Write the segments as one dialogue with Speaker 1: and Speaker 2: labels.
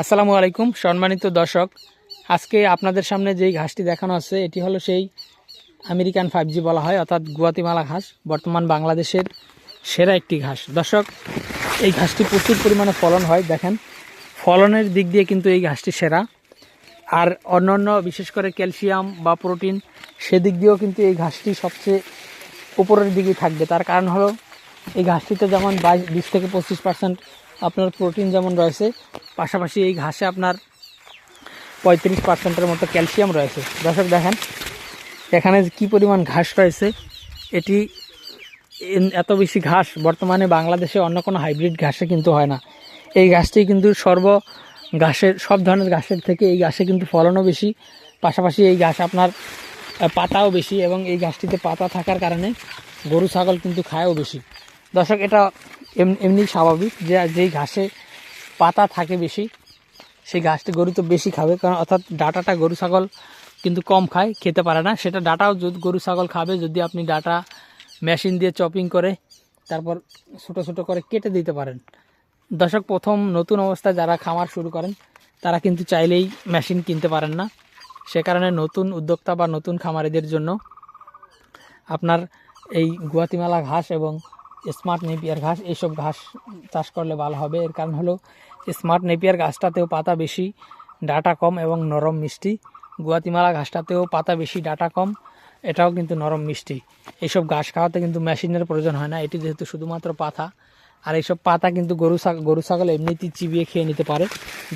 Speaker 1: আসসালামু আলাইকুম, সম্মানিত দর্শক। আজকে আপনাদের সামনে যেই ঘাসটি দেখানো আছে, এটি হলো সেই আমেরিকান ফাইভ জি বলা হয়, অর্থাৎ গুয়াতিমালা ঘাস, বর্তমান বাংলাদেশের সেরা একটি ঘাস। দর্শক, এই ঘাসটি প্রচুর পরিমাণে ফলন হয়, দেখেন। ফলনের দিক দিয়ে কিন্তু এই ঘাসটি সেরা। আর অন্যান্য বিশেষ করে ক্যালসিয়াম বা প্রোটিন, সেদিক দিয়েও কিন্তু এই ঘাসটি সবচেয়ে উপরের দিকে থাকবে। তার কারণ হলো, এই ঘাসটিতে যেমন বাইশ, বিশ থেকে পঁচিশ পার্সেন্ট আপনার প্রোটিন যেমন রয়েছে, পাশাপাশি এই ঘাসে আপনার পঁয়ত্রিশ পার্সেন্টের মতো ক্যালসিয়াম রয়েছে। দর্শক, দেখেন, এখানে কী পরিমাণ ঘাস রয়েছে, এটি এত বেশি ঘাস বর্তমানে বাংলাদেশে অন্য কোনো হাইব্রিড ঘাসে কিন্তু হয় না। এই ঘাসটি কিন্তু সর্ব ঘাসের, সব ধরনের ঘাসের থেকে এই ঘাসে কিন্তু ফলনও বেশি। পাশাপাশি এই ঘাস আপনার পাতাও বেশি এবং এই ঘাসটিতে পাতা থাকার কারণে গরু, ছাগল কিন্তু খায়ও বেশি। দর্শক, এটা এমনি স্বাভাবিক যে, যেই ঘাসে পাতা থাকে বেশি, সেই ঘাসটি গরু তো বেশি খাবে, কারণ অর্থাৎ ডাটাটা গরু ছাগল কিন্তু কম খায়, খেতে পারে না। সেটা ডাটাও যদি গরু ছাগল খাবে যদি আপনি ডাটা মেশিন দিয়ে চপিং করে তারপর ছোটো ছোটো করে কেটে দিতে পারেন। দর্শক, প্রথম নতুন অবস্থায় যারা খামার শুরু করেন, তারা কিন্তু চাইলেই মেশিন কিনতে পারেন না। সে কারণে নতুন উদ্যোক্তা বা নতুন খামারিদের জন্য আপনার এই গুয়াতিমালা ঘাস এবং স্মার্ট নেপিয়ার ঘাস, এইসব ঘাস চাষ করলে ভালো হবে। এর কারণ হলো স্মার্ট নেপিয়ার ঘাসটাতেও পাতা বেশি, ডাটা কম এবং নরম মিষ্টি। গুয়াতিমালা ঘাসটাতেও পাতা বেশি, ডাটা কম, এটাও কিন্তু নরম মিষ্টি। এইসব ঘাস খাওয়াতে কিন্তু মেশিনের প্রয়োজন হয় না। এটি যেহেতু শুধুমাত্র পাতা, আর এইসব পাতা কিন্তু গরু ছাগল গরু ছাগল এমনিতেই চিবিয়ে খেয়ে নিতে পারে।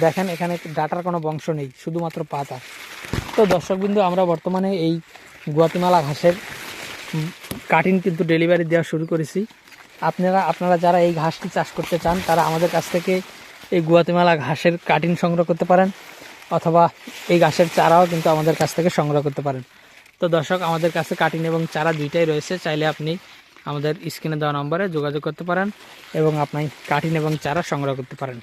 Speaker 1: দেখেন, এখানে ডাটার কোনো বংশ নেই, শুধুমাত্র পাতা। তো দর্শকবিন্দু, আমরা বর্তমানে এই গুয়াতিমালা ঘাসের কাটিং কিন্তু ডেলিভারি দেওয়া শুরু করেছি। আপনারা আপনারা যারা এই ঘাসটি চাষ করতে চান, তারা আমাদের কাছ থেকে এই গুয়াতেমালা ঘাসের কাটিং সংগ্রহ করতে পারেন, অথবা এই ঘাসের চারাও কিন্তু আমাদের কাছ থেকে সংগ্রহ করতে পারেন। তো দর্শক, আমাদের কাছে কাটিং এবং চারা দুইটাই রয়েছে, চাইলে আপনি আমাদের স্ক্রিনে দেওয়া নম্বরে যোগাযোগ করতে পারেন এবং আপনি কাটিং এবং চারা সংগ্রহ করতে পারেন।